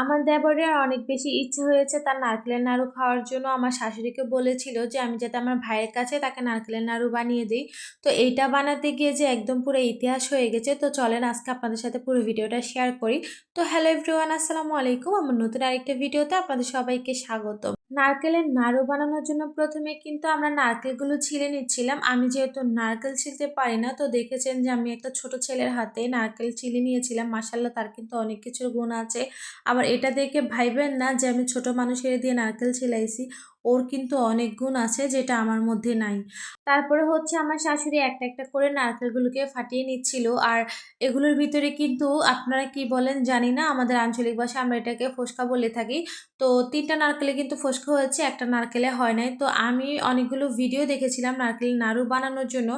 আমার দেবরের অনেক বেশি ইচ্ছে হয়েছে তার নারকেলের নাড়ু খাওয়ার জন্য। আমার শাশুড়িকে বলেছিল যে, আমি যাতে আমার ভাইয়ের কাছে তাকে নারকেলের নাড়ু বানিয়ে দিই। তো এইটা বানাতে গিয়ে যে একদম পুরো ইতিহাস হয়ে গেছে। তো চলেন, আজকে আপনাদের সাথে পুরো ভিডিওটা শেয়ার করি। তো হ্যালো এভরিওয়ান আসসালামু আলাইকুম। আমার নতুন আরেকটা ভিডিওতে আপনাদের সবাইকে স্বাগত নারকেলের নাড়ু বানানোর জন্য প্রথমে কিন্তু আমরা নারকেলগুলো ছিলে নিচ্ছিলাম। আমি যেহেতু নারকেল ছিলতে পারি না, তো দেখেছেন যে আমি একটা ছোট ছেলের হাতে নারকেল ছিলে নিয়েছিলাম। মাসাল্লাহ তার কিন্তু অনেক কিছুর গুণ আছে। আবার এটা দেখে ভাইবেন না যে আমি ছোট মানুষের দিয়ে নারকেল ছিলাইছি। ওর কিন্তু অনেক গুণ আছে যেটা আমার মধ্যে নাই। তারপরে হচ্ছে আমার শাশুড়ি একটা একটা করে নারকেলগুলোকে ফাটিয়ে নিচ্ছিল। আর এগুলোর ভিতরে কিন্তু আপনারা কি বলেন জানি না, আমাদের আঞ্চলিক ভাষা আমরা এটাকে ফোসকা বলে থাকি। তো তিনটা নারকেলে কিন্তু ফোসকা হয়েছে, একটা নারকেলে হয় নাই। তো আমি অনেকগুলো ভিডিও দেখেছিলাম নারকেলের নাড়ু বানানোর জন্য।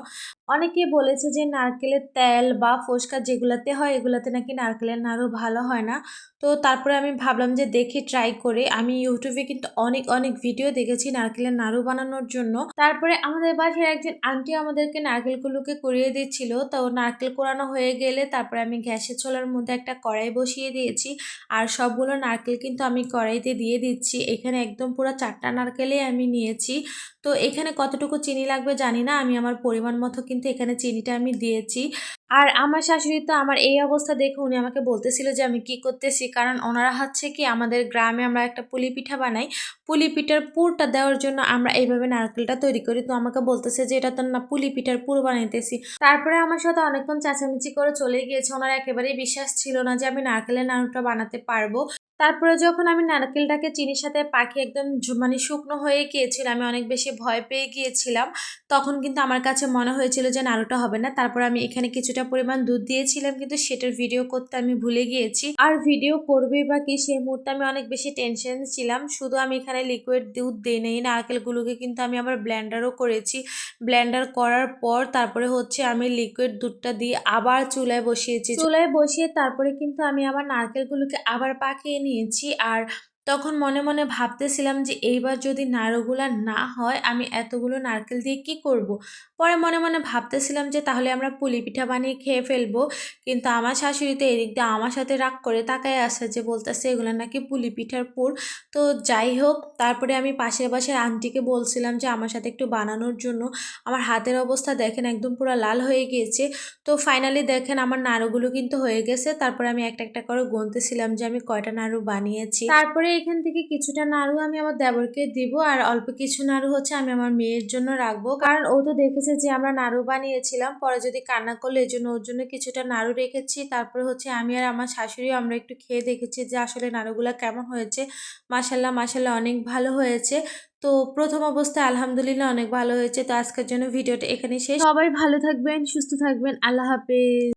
অনেকে বলেছে যে নারকেলের তেল বা ফোসকা যেগুলাতে হয়, এগুলাতে নাকি নারকেলের নাড়ু ভালো হয় না। তো তারপরে আমি ভাবলাম যে দেখি, ট্রাই করে। আমি ইউটিউবে কিন্তু অনেক অনেক ভিডিও দেখেছি নারকেলের নাড়ু বানানোর জন্য। তারপরে আমাদের বাসার একজন আন্টি আমাদেরকে নারকেলগুলোকে কুড়িয়ে দিচ্ছিল। তো নারকেল কোরানো হয়ে গেলে তারপরে আমি গ্যাসের চোলার মধ্যে একটা কড়াই বসিয়ে দিয়েছি। আর সবগুলো নারকেল কিন্তু আমি কড়াইতে দিয়ে দিচ্ছি। এখানে একদম পুরো চারটা নারকেলই আমি নিয়েছি। তো এখানে কতটুকু চিনি লাগবে জানি না। আমি আমার পরিমাণ মতো কিন্তু এখানে চিনিটা আমি দিয়েছি। আর আমার শাশুড়ি তো আমার এই অবস্থা দেখে উনি আমাকে বলতেছিল যে আমি কি করতেছি? কারণ ওনারা হচ্ছে কি আমাদের গ্রামে আমরা একটা পুলি পিঠা বানাই। পুলি পিঠার পুরটা দেওয়ার জন্য আমরা এইভাবে নারকেলটা তৈরি করি। তো আমাকে বলতেছে যে, এটা তো না, পুলি পিঠার পুর বানাইতেছি। তারপরে আমার সাথে অনেকক্ষণ চেঁচামেচি করে চলে গিয়েছে। ওনার একেবারেই বিশ্বাস ছিল না যে আমি নারকেলের নাড়ুটা বানাতে পারব। তারপরে যখন আমি নারকেলটাকে চিনির সাথে পাখি একদম মানে শুকনো হয়ে গিয়েছিল, আমি অনেক বেশি ভয় পেয়ে গিয়েছিলাম, তখন কিন্তু আমার কাছে মনে হয়েছিল যে নাড়ুটা হবে না। তারপর আমি এখানে কিছুটা পরিমাণ দুধ দিয়েছিলাম, কিন্তু সেটার ভিডিও করতে আমি ভুলে গিয়েছি। আর ভিডিও করবে বা কি, সেই মুহূর্তে আমি অনেক বেশি টেনশন ছিলাম। শুধু আমি এখানে লিকুইড দুধ দিই নেই, নারকেলগুলোকে কিন্তু আমি আবার ব্ল্যান্ডারও করেছি। ব্ল্যান্ডার করার পর তারপরে হচ্ছে আমি লিকুইড দুধটা দিয়ে আবার চুলায় বসিয়েছি। চুলায় বসিয়ে তারপরে কিন্তু আমি আবার নারকেলগুলোকে আবার পাকিয়ে নিয়েছি। আর তখন মনে মনে ভাবতেছিলাম যে এইবার যদি নাড়ুগুলা না হয়, আমি এতগুলো নারকেল দিয়ে কি করব। পরে মনে মনে ভাবতেছিলাম যে তাহলে আমরা পুলি পিঠা বানিয়ে খেয়ে ফেলব। কিন্তু আমার শাশুড়ি তো এদিক দিয়ে আমার সাথে রাগ করে তাকায় আসে যে বলতেছে, এগুলো নাকি পুলি পিঠার পুর। তো যাই হোক, তারপরে আমি পাশের পাশের আন্টিকে বলছিলাম যে আমার সাথে একটু বানানোর জন্য। আমার হাতের অবস্থা দেখেন একদম পুরো লাল হয়ে গিয়েছে। তো ফাইনালি দেখেন আমার নাড়ুগুলো কিন্তু হয়ে গেছে। তারপরে আমি একটা একটা করে গুনতেছিলাম যে আমি কয়টা নাড়ু বানিয়েছি। তারপরে এখান থেকে কিছুটা নাড়ু আমি আমার দেবরকে দিব, আর অল্প কিছু নাড়ু হচ্ছে আমি আমার মেয়ের জন্য রাখব। কারণ ও তো দেখেছে যে আমরা নাড়ু বানিয়েছিলাম, পরে যদি কান্না করলে এই জন্য ওর জন্য কিছুটা নাড়ু রেখেছি। তারপরে হচ্ছে আমি আর আমার শাশুড়ি আমরা একটু খেয়ে দেখেছি যে আসলে নাড়ুগুলো কেমন হয়েছে। মাসাল্লাহ মাসাল্লাহ অনেক ভালো হয়েছে। তো প্রথম অবস্থায় আলহামদুলিল্লাহ অনেক ভালো হয়েছে। তো আজকের জন্য ভিডিওটা এখানে শেষ। সবাই ভালো থাকবেন, সুস্থ থাকবেন। আল্লাহ হাফেজ।